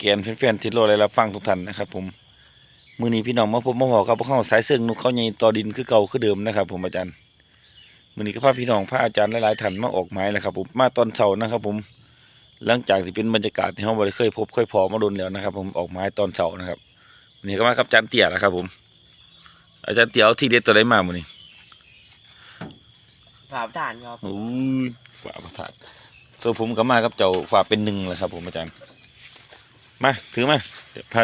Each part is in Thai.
วัสดีมิติแกนแฟนๆที่รอและรับฟังทุกท่านนะครับ ผมมื้อนี้พี่น้องมาพบมาบอกกับพวกเขาสายเสื่องนุกเขาใหญ่ต่อดินคือเก่าคือเดิมนะครับ ผมอาจารย์มื้อนี้ก็พาพี่น้องพาอาจารย์หลายๆท่านมาออกหมายนะครับ ผมมาตอนเช้านะครับ ผม หลังจากที่เป็นบรรยากาศที่เราบ่ได้เคยพบเคยพอมาโดนแล้วนะครับ ผมออกหมายตอนเช้านะครับวันนี้ก็มากับอาจารย์เตี่ยนะครับ ผม อาจารย์เตี่ยเอาที่เด็ดตัวใดมามื้อนี้ฝาประธานครับอู้ยฝาประทานส่วนผมก็มากับเจ้าฝาเป็นหนึ่งเลยครับ ผมอาจารย์ มาถือมาเดี๋ยวพา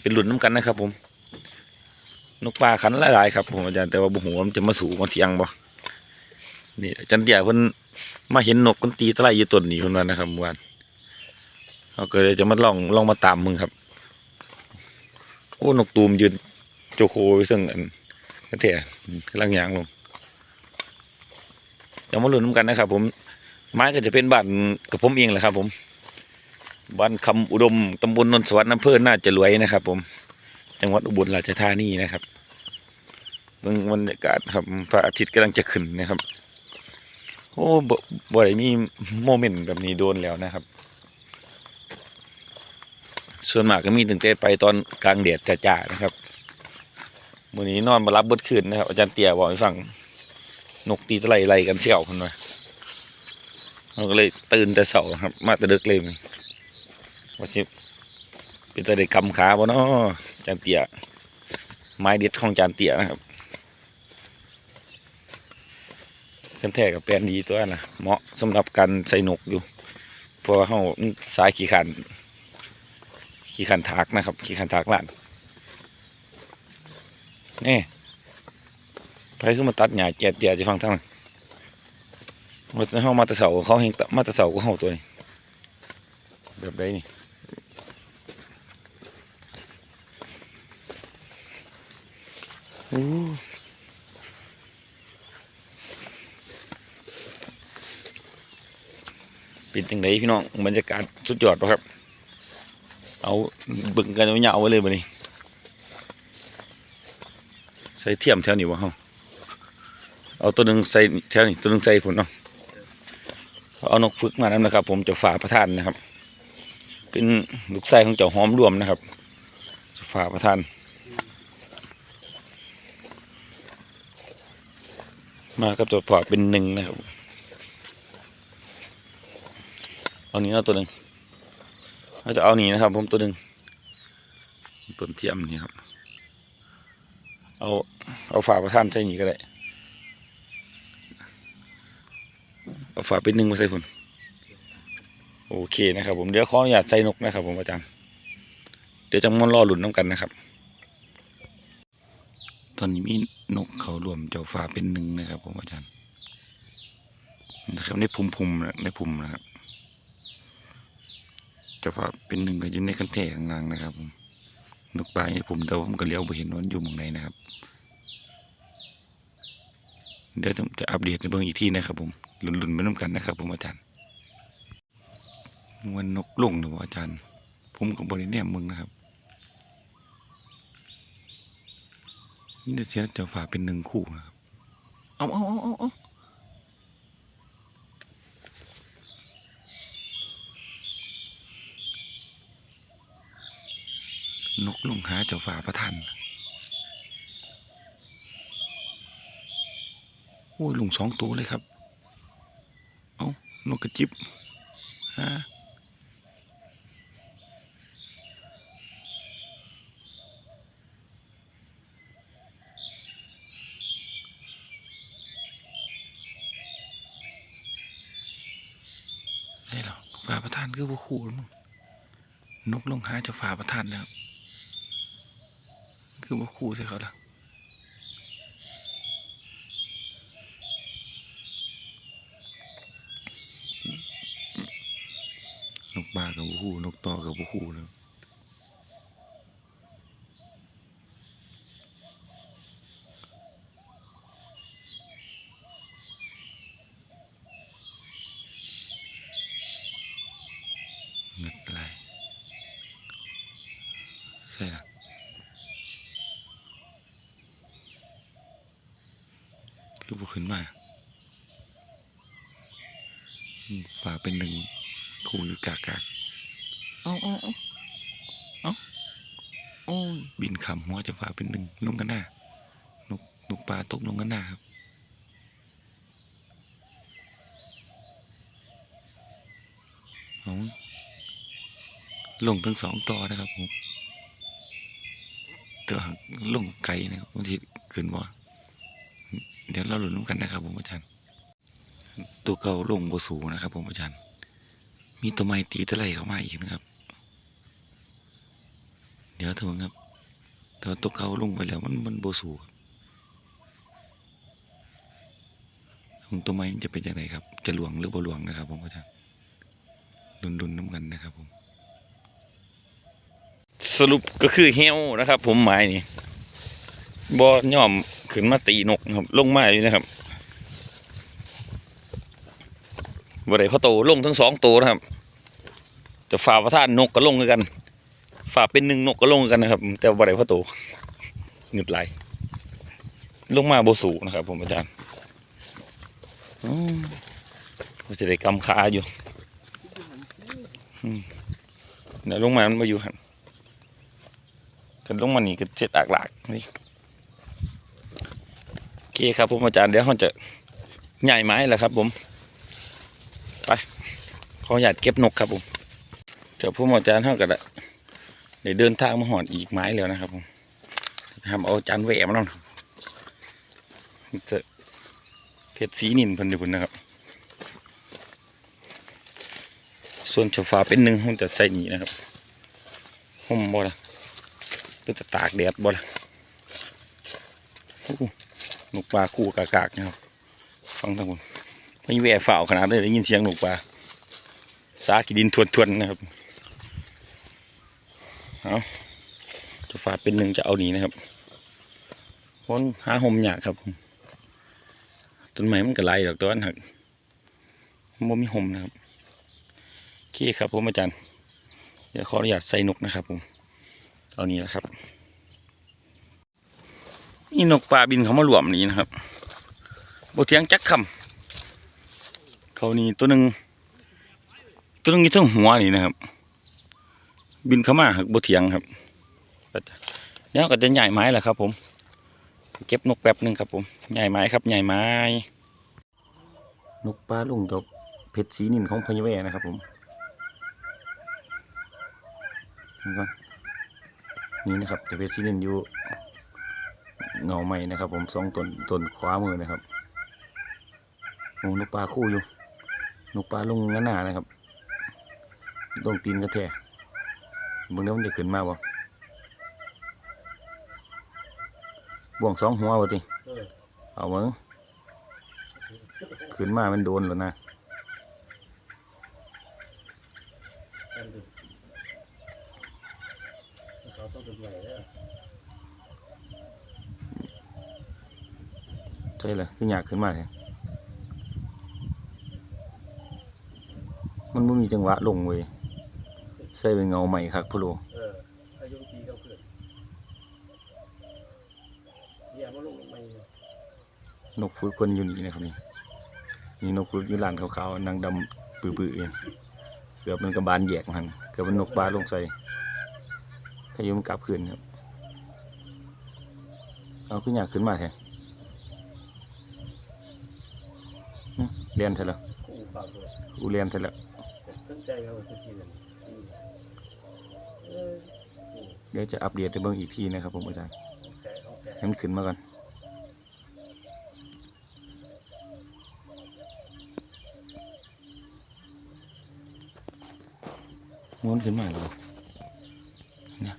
เป็นหลุนน้ำกันนะครับ ผม นกปลาขันหลายๆครับผมอาจารย์แต่ว่าบุหัวมันจะมาสู่มาเทียงบ่นี่อาจารย์เดียเพิ่นมาเห็นนกมันตีตะไลอยู่ต้นนี้คนนั้นนะครับเมื่อวานเขาก็เลยจะมาลองลองมาตามมึงครับโอ้นกตูมยืนโจโคไว้ซึ่งอันกระเทะกำลังยางลงเดี๋ยวมาลุ้นนำกันนะครับ ผมไม้ก็จะเป็นบ้านกับผมเองแหละครับ ผม บ้านคำอุดมตำบลนนทสวัสดิ์อำเภอน่าจะรวยนะครับ ผม จังหวัดอุบลราชธานีนะครับเบิ่งบรรยากาศครับพระอาทิตย์กำลังจะขึ้นนะครับ โอ้บ่บ่ได้มีโมเมนต์แบบนี้โดนแล้วนะครับ ส่วนมากก็มีตั้งแต่ไปตอนกลางแดดจ้าๆนะครับมื้อนี้นอนมารับบดคืนนะครับ อาจารย์เตี่ยบอกให้ฟังนกตีตะไลไลกันเสี่ยวคนมาเราก็เลยตื่นแต่เสาครับ มาแต่ดึกเลย ว่าที่เป็นตะเด็กกำขาบ่เนาะจานเตี่ยไม้เด็ดของจานเตี่ยนะครับกันแท้กับแปลนดีตัวนะเหมาะสำหรับการใส่นกอยู่เพราะเขาสายขี่ขันขี่ขันถากนะครับขี่ขันถากล้านนี่ไปขึ้นมาตัดหญ้าแจดเดียจะฟังทั้งนั้นมันเขามาตะเสาเขาเห็นมาตะเสาก็เขาตัวนี้แบบใดนี่ เป็นจังไดพี่น้องบรรยากาศสุดยอดปะครับ เอาบึงกันเอาเหยาไว้เลยบัดนี้ใส่เทียมแถวนี้วะเฮาเอาตัวหนึ่งใส่แถวนี้ตัวหนึ่งใส่ผลเนาะเอานกฝึกมาแล้วนะครับ ผมจะฝาประทานนะครับ เป็นลูกไส้ของเจ้าหอมรวมนะครับฝาประทาน มากับตัวพอเป็นหนึ่งนะครับเอานี้เอาตัวหนึ่งเราจะเอานี้นะครับ ผมตัวหนึ่งต้นเทียมนี่ครับ เอาเอาฝาประทานใส่นี่ก็ได้เอาฝาเป็นหนึ่งมาใส่ผลโอเคนะครับ ผมเดี๋ยวขออนุญาตใส่นกนะครับ ผมอาจารย์เดี๋ยวจะมอนรอหลุนน้ำกันนะครับ ตอนนี้มีนกเขารวมเจ้าฝาเป็นหนึ่งนะครับผมอาจารย์นะครับในพุ่มพุ่มๆนะในพุ่มนะครับเจ้าฝาเป็นหนึ่งก็อยู่ในคันแท่ข้างล่างนะครับผมนกปลาให้ผมแต่ว่าผมก็เลี้ยวไปเห็นว่ามันอยู่มองไหนนะครับ เดี๋ยวจะอัปเดตในเบื้องอีกที่นะครับ ผมลุ้นๆไปน้ำกันนะครับ ผมอาจารย์วันนกลงหรือว่าอาจารย์ผมกับบริเนียมึงนะครับ นี่เดี๋ยวเสียเจ้าฝาเป็นหนึ่งคู่นะครับ เอาเอาเอาเอาเอานกลงหาเจ้าฝาประทันโอ้ยลุงสองตัวเลยครับ เอานกกระจิบฮะได้หรอฝาประทาน คือบ่คู่ล้วมึงนกลงหาเจ้าฝาประทานแล้ว คือบ่คู่ใช่เขาละนกบากับบ่คู่นกต่อกับบ่คู่แล้วเงิดอะไรใช่ละคือบ่ขึ้นมาอืมฝากเป็นหนึ่งคู่อยู่กากาก เอาเอาเอาเอาโอ้ย บินขำหัวจะฟ้าเป็นหนึ่งลงกันหน้านกนกปลาตกลงกันหน้าครับเอาลงทั้งสองต่อนะครับผมแต่ว่าลงไกลนะครับบางทีขึ้นบ่เดี๋ยวเราหลุนน้ำกันนะครับผมอาจารย์ ตัวเก่าลงบสูนะครับผมอาจารย์ มีตัวไม้ตีตะไลเข้ามาอีกนะครับ เดี๋ยวเถอะครับ แต่ว่าตัวเก่าลงไปแล้วมันมันโบสูของตัวไม้มันจะเป็นยังไงครับ จะหลวงหรือบ่หลวงนะครับ ผมอาจารย์ดุนๆน้ำกันนะครับผม สรุปก็คือเฮวนะครับ ผมไม้นี่บ่ย่อมขึ้นมาตีนกนะครับ ลงมาอยู่นะครับบ่ได้พอโตลงทั้งสองตัวนะครับ จะฝ่าประท่านนกก็ลงคือกัน ฝ่าเป็นหนึ่งนกก็ลงกันนะครับ แต่บ่ได้พอโตหงึดไหลลงมาโบสูนะครับ ผมอาจารย์อืมก็จะได้กำขาอยู่เดี๋ยวลงมามันมาอยู่หันกันลงมานี่ก็เจ็ดอักหลากนี่โอเคครับผมอาจารย์เดี๋ยวเขาจะใหญ่ไม้แหละครับ ผม ไปขออยากเก็บนกครับผมเดี๋ยวผู้อาจารย์เท่ากันละ เดี๋ยวเดินทางมาหอดอีกไม้แล้วนะครับผมทำเอาจานแหวมาแล้วจะเพชรสีนินพันธุ์พุ่นะครับ ส่วนโซฟาเป็นหนึ่งผมจะใส่หนีนะครับห่มบ่ละเป็นจะตากแดดบ่ละหนุกปลาคู่กากๆนะครับ ฟังทั้งหมดไม่แหวะฝ่าวขนาดเลยได้ยินเสียงหนุกปลาสากิดินทวนๆนะครับ เอาจะฝาเป็นหนึ่งจะเอาหนีนะครับพ้นหาหมหยากครับผมต้นไม้มันก็ไหลดอกตัวนั้นหักมันมีหมนะครับโอเคครับผมอาจารย์เดี๋ยวขออนุญาตใส่นกนะครับ ผมเอานี้นะครับนี่นกปลาบินเขามาหลวมนี้นะครับบเทียงจักคำเขานี่ตัวหนึ่งตัวนี้ทั้งหัวนี่นะครับ บินเข้ามาหักบเถียงครับแล้วก็จะใหญ่ไม้แหละครับ ผม เก็บนกแป๊บหนึ่งครับ ผมใหญ่ไม้ครับใหญ่ไม้ นกปลาลุงดอกเพชรสีนินของพญาแวนะครับ ผมนี่นะครับเพชรสีนินอยู่เงาไม้นะครับ ผมสองตนตนขวามือนะครับโอ้นกปลาคู่อยู่นกปลาลุงงั้นหนานะครับลงตีนกระแทก มึงเนี้มันจะขึ้นมาบ่บ่วงสองหัวบ่ติเออเอามึงขึ้นมามันโดนแล้วนะกันดูเขาต้องเป็นใหญ่แล้วใช่เลยคืออยากขึ้นมาเลยมันไม่มีจังหวะลงเว้ย ใส่เป็นเงาใหม่ครับพะโลเอออายุปีเขาเกิดเยี่ยมมาลงไม่นกฝึกคนอยู่นี่นะครับนี่นี่นกฝึกอยู่ลานขาวๆนางดำปื้อๆเองเกือบมันกระบาลแยกมันเกือบมันนกปลาลงใส่ถ้าอยู่มันกลับคืนครับเอาขึ้นอยากขึ้นมาแทนหึเรียนเถอะแล้วคู่เปล่าตัวกูเรียนเถอะแล้วตั้งใจเขาจะกินเลยเออ เดี๋ยวจะอัปเดตให้เบิ่งอีกทีนะครับผมอาจารย์โอเคโอเคให้มันขึ้นมาก่อนม้วนขึ้นมาแล้วบ่เนี่ย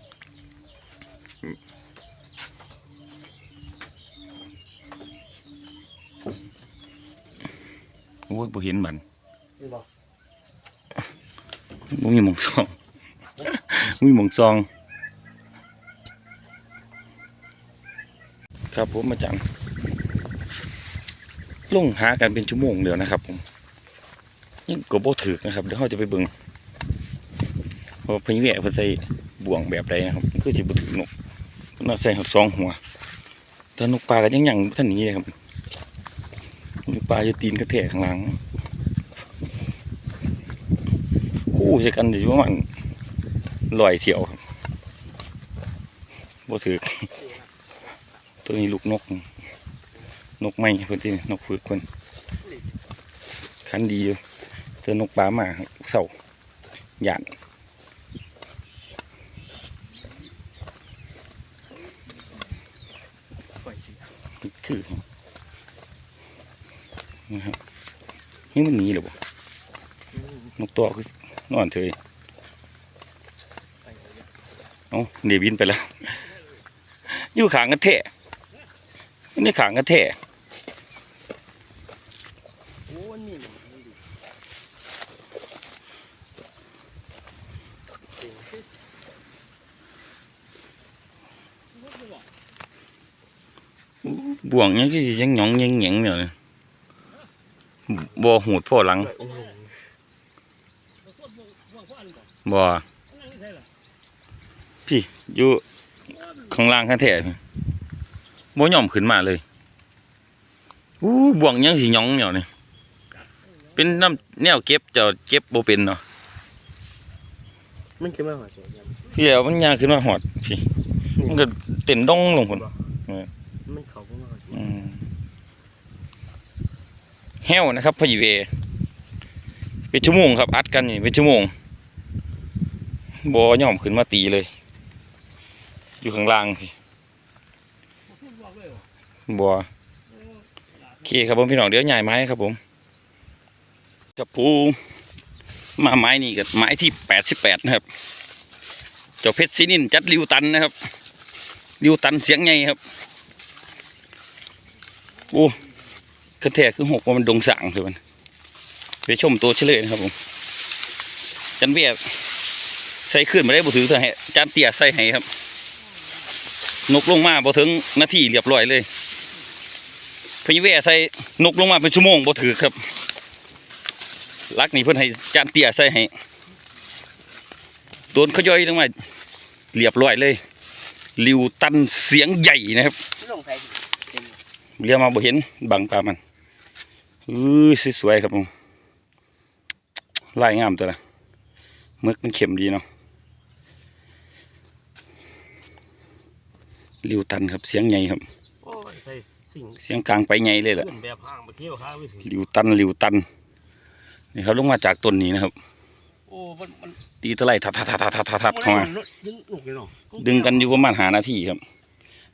โอ้ยบ่เห็นบันนี่บอกบ่มีหมองซองบ่มีหมองซอง ครับผมอาจารย์ลงหากันเป็นชั่วโมงเดียวนะครับผมยังก็บ่ถึกนะครับ เดี๋ยวเราจะไปเบิ่งพราะว่าเพิ่นแหวะเพิ่นใส่บ่วงแบบใดนะครับคือสิบ่ถึกนกเพิ่นเอาใส่สองหัวแต่นกปลาก็ยังยังท่านนี้เลยครับนกปลาอยู่ตีนกระแทกข้างหลัง คู่ใส่กันอยู่ประมาณลอยเที่ยวครับบถือ ตัวนี้ลูกนก นกไม้คนที่นกฝึกคนคันดีอยู่เจอนกปลามาเสาหยานปล่อยสิคือนะครับนี่มันหนีหรือเปล่าอืมนกตัวคือนอนเฉยเอาเนี่ยเอ้าเดบินไปแล้ว อยู่ขางกันแท่ นี่ขางกันแท่โอ้นี่มันมันดิเจ๋งสิบ่วงยังที่ยังหยองยังเหยงอยู่เลยบ่หูดพ่อหลังบ่พี่อยู่ข้างล่างกันแท่พี่ บ่ยอมขึ้นมาเลยอู้บ่วงยังสิหยองอยู่นี่เป็นน้ำแนวเก็บเจ้าเก็บบ่เป็นเนาะมันคือมาหาสวนยันพี่เอามันยางขึ้นมาหอดพี่มันก็เต้นดองลงพุ่นมันเขาก็มาหาสวนอืมแห้วนะครับพอยีเวเป็นชั่วโมงครับ อัดกันนี่เป็นชั่วโมงบอย่อมขึ้นมาตีเลย อยู่ข้างล่างพี่ บอโอเคครับผมพี่น้องเดี๋ยวใหญ่ไม้ครับผมกับปูมาไม้นี่กับไม้ที่แปดสิบแปดนะครับเจ้าเพชรซีนินจัดริวตันนะครับริวตันเสียงไงครับโอ้กระแทกคือหกว่ามันดงสางคือมันไปชมตัวเฉลยนะครับผมจันเบียใส่ขึ้นมาได้บ่ถือเถอะให้จานเตี้ยใส่ให้ครับ นกลงมาบ่ถึงนาทีเรียบร้อยเลย พญเวใส่นกลงมาเป็นชั่วโมงบ่ถือครับลักนี่เพิ่นให้จานเตี้ยใส่ให้โดนเขย่อยลงมาเรียบร้อยเลยลิวตันเสียงใหญ่นะครับเรียกมาบ่เห็นบังปลามันอือสวยครับผมลายงามตัวละมึกมันเข็มดีเนาะริวตันครับเสียงใหญ่ครับ ส่สิ่งเสียงกลางไปใหญ่เลยแหละขึ้นแบบห้างมาเที่ยวห้างไม่ถึงริวตันริวตันนี่ครับลงมาจากต้นนี้นะครับ โอ้มันมันตีตะไลทับทับทับทับทับทับทับเข้ามา ดึงลูกเลยเนาะดึงกันอยู่ประมาณหานาทีครับ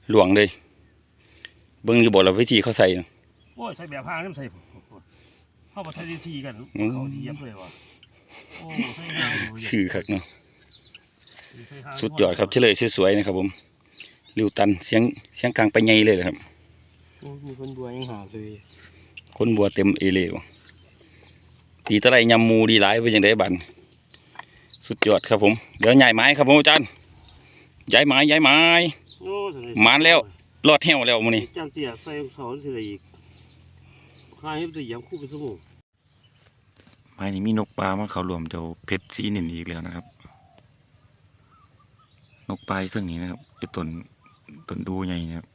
หลวงเลย เบิ้งอยู่บอกเราวิธีเขาใส่นะโอ้ยใส่แบบห้างนี่มันใส่เข้ามาใช้ดีทีกันอืมเขาทีเย็บเลยว่ะโอ้ใส่ห้างอยู่คือครับเนาะใส่ห้างสุดยอดครับเฉลยสวยๆนะครับผมริวตันเสียงเสียงกลางไปใหญ่เลยนะครับโอ้ มีคนบัวยังหาเลยคนบัวเต็มเอเลวตีตะไลยำมูดีหลายไปยังได้บันสุดยอดครับผม เดี๋ยวใหญ่ไม้ครับผมอาจารย์ย้ายไม้ย้ายไม้โอ้สยมาแล้วรอดแห้วแล้วมื้อนี้จานเตี้ยใส่เสาสิได้อีกข้าให้ไปเหยียบคู่เป็นสมุนไม้นี้มีนกปลามาเขารวมเจ้าเพชรสีนินอีกแล้วนะครับ นกปลาซึ่งนี้นะครับอยู่ต้นต้นดูใหญ่นะครับเ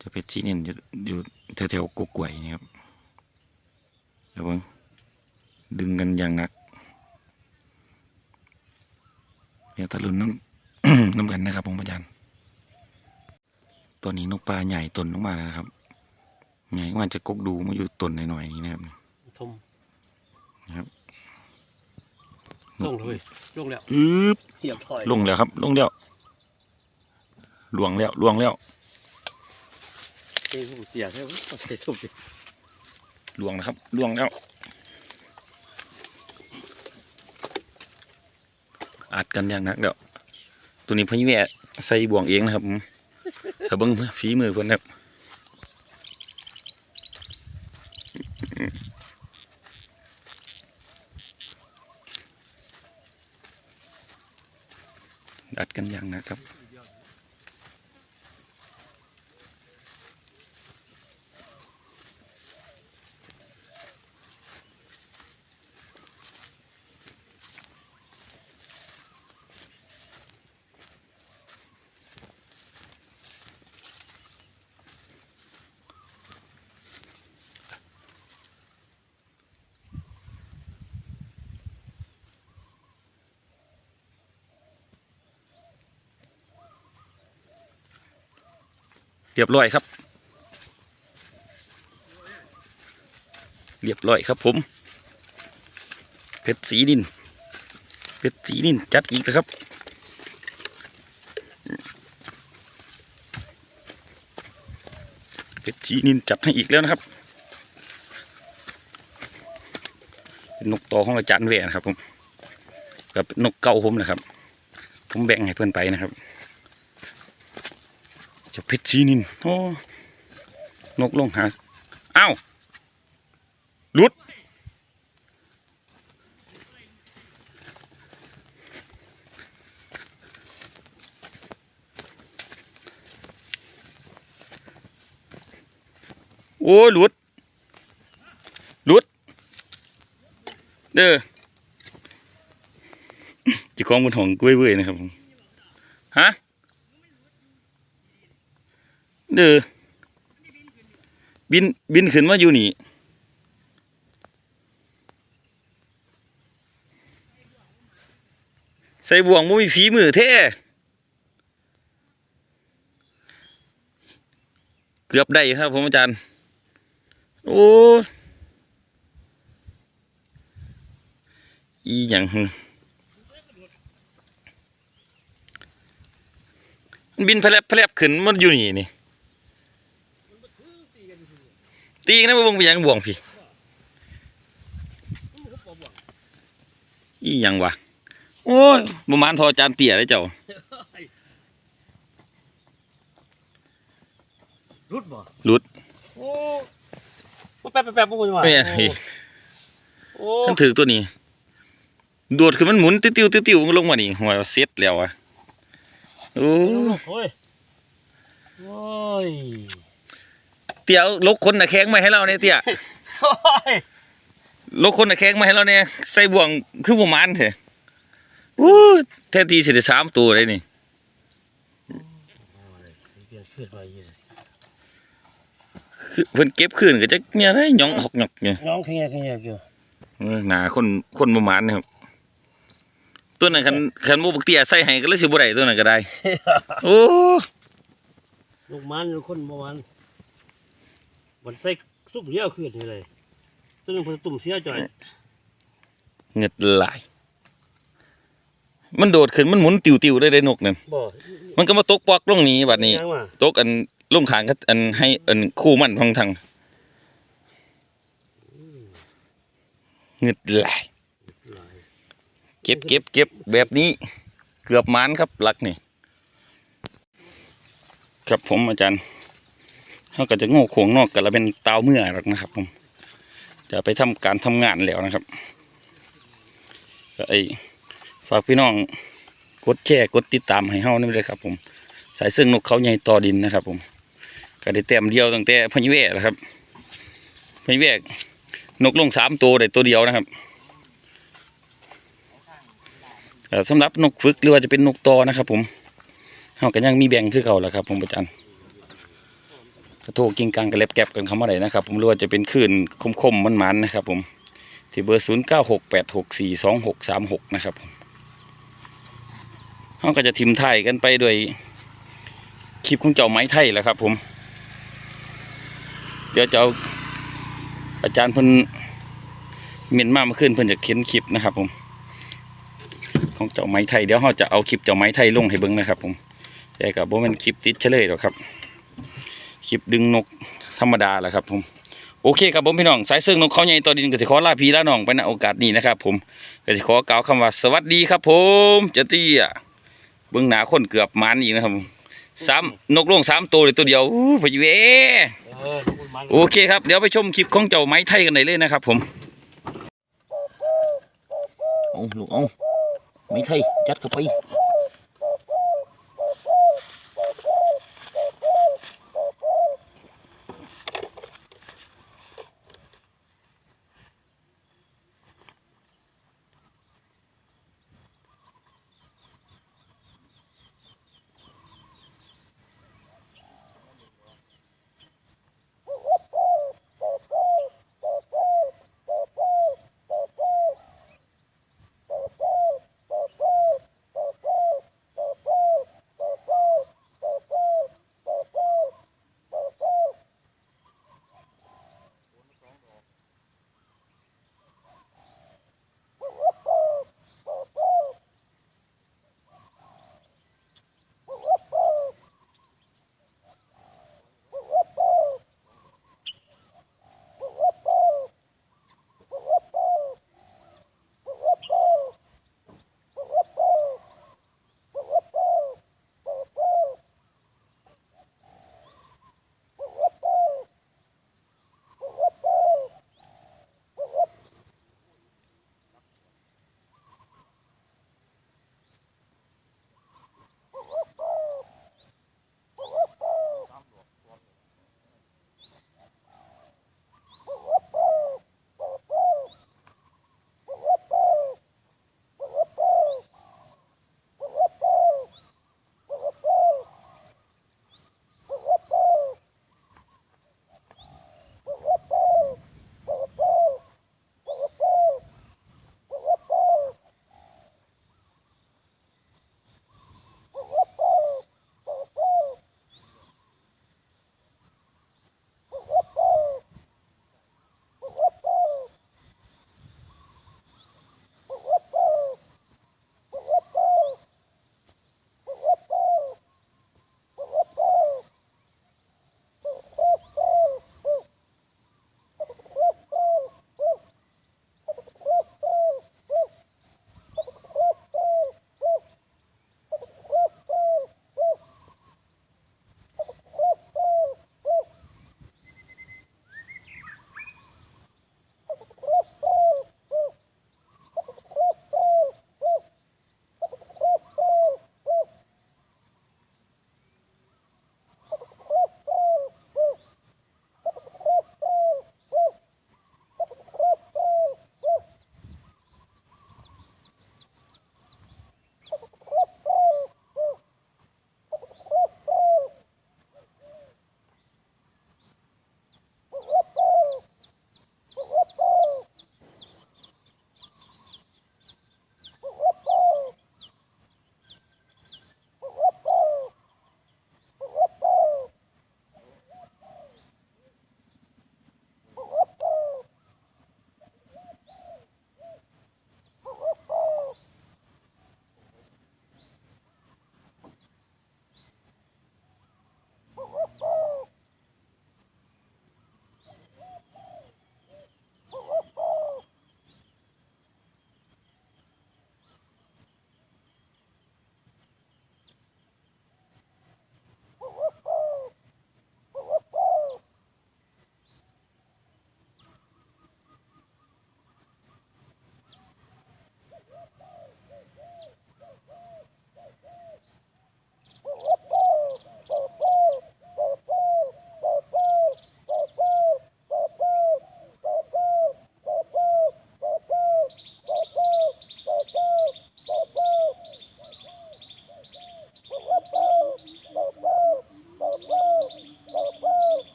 จ้าเพชรสีนินอยู่อยู่แถวๆกกไก่นี่ครับเดี๋ยวเบิ่งดึงกันอย่างหนักเดี๋ยวตะลุนน้ำน้ำกันนะครับผมอาจารย์ตัวนี้นกปลาใหญ่ต้นลงมาแล้วนะครับใหญ่ว่าจะกกดูมาอยู่ต้นหน่อยๆนี้นะครับทมนะครับลงเลยลงแล้วอึบเหยียบถอยลงแล้วครับ ลงแล้วลวงแล้วลวงแล้ว เอ้ยเตียใช่ไหมใส่ส้มสิลวงนะครับลวงแล้ว อัดกันอย่างนักเดี๋ยวตัวนี้พญิแม่ใส่บ่วงเองนะครับผมถ้าเบิ้งฝีมือเพิ่นครับอัดกันอย่างนักครับ รียบร้อยครับ เรียบร้อยครับ ผม เพชรสีนินเพชรสีนินจัดอีกนะครับเพชรสีนินจัดให้อีกแล้วนะครับเป็นนกต่อของอาจารย์แหวนนะครับผมกับนกเก่าผมนะครับ ผมแบ่งให้เพื่อนไปนะครับ จะเพชรสีนินโอ้นกลงหาอ้าวลุดโอ้หลุดหลุด เด้อจีของบนห้องกล้วยเว้ยนะครับผมฮะ เดอบินบินขึ้นมาอยู่นี่ใส่บ่วงบ่มีฝีมือแท้เกือบได้ครับผมอาจารย์ โอ้อีหยังหึมันบินแผลบแผลบขึ้นมันอยู่นี่นี่ ตีกันนะบ่เบิ่งไปหยังบ่วงพี่อีหยังวะโอ้ยประมาณทอจานเตี่ยเลยเจ้ารุดบ่หลุดโอ้แป๊บแป๊บแป๊บพวกมันว่าไม่อะโอ้ท่านถือตัวนี้โดดขึ้นมันหมุนติ้วติ้วติ้วติ้วมันลงมานี่หัวเซ็ตแล้วอะโอ้โอ้ยโอ้ยเตี้ยลกคนน่ะแข้งมาให้เราเนี่ยเตี้ยโอ้ยลกคนน่ะแข้งมาให้เราเนี่ยใส่บ่วงคือบ่มันเถอะโอ้แท้ทีสิได้สามตัวเลยนี่เปลี่ยนขึ้นไปยี่คือเพิ่นเก็บคืนก็จะเนี่ยได้หยองหอกหยอกเนี่ยน้องแข็งแข็งอยู่เออหนาคนคนบ่มันนะครับ ตัวนั้นคันคันบ่บักเตี้ยใส่ให้ก็เลยสิบ่ได้ตัวนั้นก็ได้ โอ้ลูกมันลูกคนเมื่อวานมั นใส่ซุปเลี้ยวขึ้นนี่เลยตัวนึงเพิ่นตุ่มเสียจ่อยเหงึดหลายมันโดดขึ้นมันหมุนติวๆได้ได้นกนั่นบ่มันก็มาตกปอกลงนี้บัดนี้ ตกอันลงขางก็อันให้อันคู่มันทางทางเงึดหลายหลายเก็บเก็บเก็บแบบนี้เกือบมานครับหลักนี่ ครับผมอาจารย์ เขาก็จะโง่โขงนอกกันแล้วเป็นเตาเมื่อหรอกนะครับผมจะไปทำการทำงานแล้วนะครับก็ไอฝากพี่น้องกดแชร์กดติดตามให้เฮานี่เลยครับ ผม สายเสื่งนกเขาใหญ่ต่อดินนะครับ ผมก็ได้แต้มเดียวตั้งแต่พญเวศนะครับพญเวศนกลงสามตัวได้ตัวเดียวนะครับเอ่อสำหรับนกฝึกหรือว่าจะเป็นนกตอนะครับ ผมเขาก็ยังมีแบ่งคือเก่าแหละครับ ผมอาจารย์ กระโทกกิ้งกังกระเล็บแก็บกันคำว่าไหนนะครับ ผมรือว่าจะเป็นคลื่นคมๆมันๆนะครับ ผมที่เบอร์ศูนย์เก้าหกแปดหกสี่สองหกสามหกนะครับผมเขาก็จะทิมไทยกันไปโดวยคลิปของเจ้าไม้ไทยแหละครับ ผม เดี๋ยวจะเอาอาจารย์เพิ่นเมียนมามื่อคืนเพิ่นจะเขียนคลิปนะครับ ผม ของเจ้าไม้ไทยเดี๋ยวเราจะเอาคลิปเจ้าไม้ไทยลงให้เบิ่งนะครับ ผมแต่กับบ่แม่นคลิปติดเฉลยหรอกครับ คลิปดึงนกธรรมดาแหละครับผมโอเคครับผมพี่น้องสายเสื่งนกเขาใหญ่ตัวดินก็สิขอลาพี่ลาน้องไปณโอกาสนี้นะครับผมก็สิขอกล่าวคำว่าสวัสดีครับผมเจตี้ยเบิ่งหนาคนเกือบมันอีกนะครับผมสามนกลงสามตัวเลยตัวเดียวอู้พอดีเวเอโอเคครับเดี๋ยวไปชมคลิปของเจ้าไม้ไทยกันได้เลยนะครับผมเอาลูกเอาไม้ไทยจัดเข้าไป